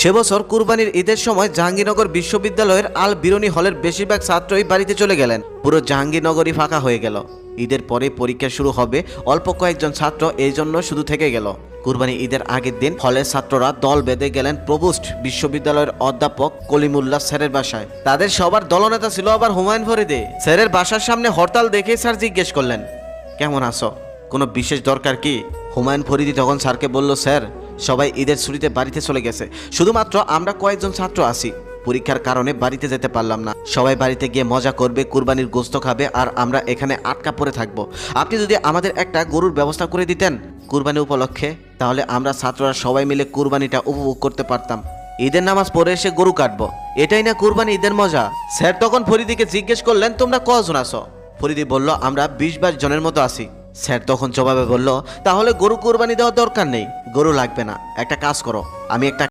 সে বছর কুরবানির ঈদের সময় জাহাঙ্গীরনগর বিশ্ববিদ্যালয়ের আল বিরনি হলের বেশিরভাগ ছাত্রই বাড়িতে চলে গেলেন। পুরো জাহাঙ্গীরনগরই ফাঁকা হয়ে গেল। ঈদের পরে পরীক্ষা শুরু হবে, অল্প কয়েকজন ছাত্র এই জন্য শুধু থেকে গেল। কুরবানি ঈদের আগের দিন হলের ছাত্ররা দল বেঁধে গেলেন প্রভুষ্ট বিশ্ববিদ্যালয়ের অধ্যাপক কলিমুল্লাহ স্যারের বাসায়। তাদের সবার দলনেতা ছিল আবার হুমায়ুন ফরিদে। স্যারের বাসার সামনে হরতাল দেখে স্যার জিজ্ঞেস করলেন, কেমন আছো? কোনো বিশেষ দরকার কি? হুমায়ুন ফরিদি তখন স্যারকে বলল, স্যার সবাই ঈদের ছুটিতে বাড়িতে চলে গেছে। শুধুমাত্র আমরা কয়েকজন ছাত্র আছি। পরীক্ষার কারণে বাড়িতে যেতে পারলাম না। সবাই বাড়িতে গিয়ে মজা করবে, কুরবানির গোস্ত খাবে, আর আমরা এখানে আটকা পড়ে থাকব। আপনি যদি আমাদের একটা গরুর ব্যবস্থা করে দিতেন কুরবানি উপলক্ষে, তাহলে আমরা ছাত্ররা সবাই মিলে কুরবানিটা উপভোগ করতে পারতাম। ঈদের নামাজ পড়ে এসে গরু কাটবো। এটাই না কুরবানি, ঈদের মজা? স্যার তখন ফরিদিকে জিজ্ঞেস করলেন, তোমরা কজন আছো? ফরিদি বলল, আমরা বিশ বাইশ জনের মতো আছি। স্যার তখন জবাবে বলল, তাহলে গরু কুরবানি দেওয়ার দরকার নেই। গরু লাগবে না। একটা কাজ করো আমি একটা